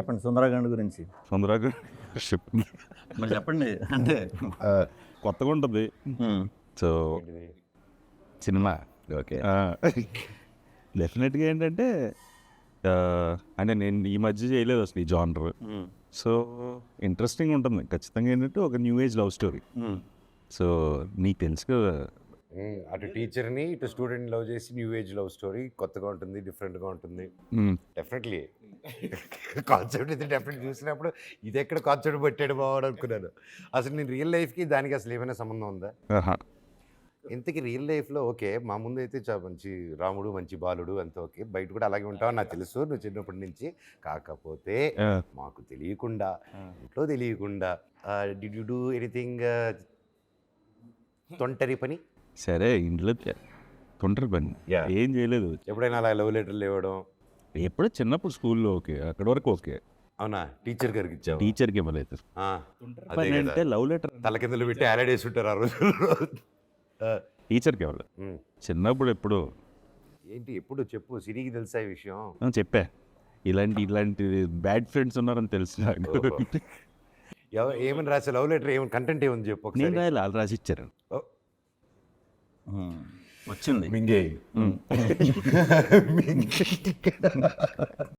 చెప్పండి సుందరకాండ్ గురించి. తొందరగా చెప్పు మరి చెప్పండి అంటే. కొత్తగా ఉంటుంది. So cinema. ఓకే. డెఫినెట్గా ఏంటంటే అంటే నేను ఈ మధ్య చేయలేదు అసలు ఈ జానర్. సో ఇంట్రెస్టింగ్ ఉంటుంది. ఖచ్చితంగా ఏంటంటే ఒక new age love story. So నీకు తెలుసు కదా. అటు టీచర్ని ఇటు స్టూడెంట్ లవ్ చేసి న్యూ ఏజ్ లవ్ స్టోరీ కొత్తగా ఉంటుంది డిఫరెంట్గా ఉంటుంది. డెఫినెట్లీ. కాన్సెప్ట్ అయితే డెఫినెట్ చూసినప్పుడు ఇది ఎక్కడ కాన్సెప్ట్ పెట్టాడు బావాడు అనుకున్నాను. అసలు నేను రియల్ లైఫ్కి దానికి అసలు ఏమైనా సంబంధం ఉందా. ఇంతకీ రియల్ లైఫ్లో ఓకే మా ముందు అయితే చాలా మంచి రాముడు మంచి బాలుడు అంత ఓకే బయట కూడా అలాగే ఉంటావు నాకు తెలుసు నువ్వు చిన్నప్పటి నుంచి. కాకపోతే మాకు తెలియకుండా ఇంట్లో తెలియకుండా డి యూ డూ ఎనీథింగ్ తొంటరి పని? సరే ఇంట్లో తొంటరి పని. ఏం చేయలేదు. ఎప్పుడైనా అలా లవ్ లెటర్లు ఇవ్వడం ఎప్పుడో చిన్నప్పుడు స్కూల్లో ఓకే అక్కడ వరకు ఓకే. అవునా? టీచర్ గారికి ఇచ్చావు? టీచర్కి ఇవ్వలేదు. పని. అంటే లవ్ లెటర్ తల కిందలు పెట్టి ఆలాడేసి ఉంటారు ఆ రోజుల్లో టీచర్కి ఇవ్వలేదు. చిన్నప్పుడు ఎప్పుడు. ఏంటి? ఎప్పుడు? చెప్పు. సిరికి తెలుసా ఈ విషయం? ఆ, చెప్పా. ఇలాంటి ఇలాంటి బ్యాడ్ ఫ్రెండ్స్ ఉన్నారని తెలుసు నాకు. ఎవ- ఏమని రాసే లవ్ లెటర్ ఏమైనా కంటెంట్ ఏముంది చెప్పు నేను ఒకసారి రాయాలి. వాళ్ళు రాసి ఇచ్చారు. ఓ, వచ్చింది. మింగే.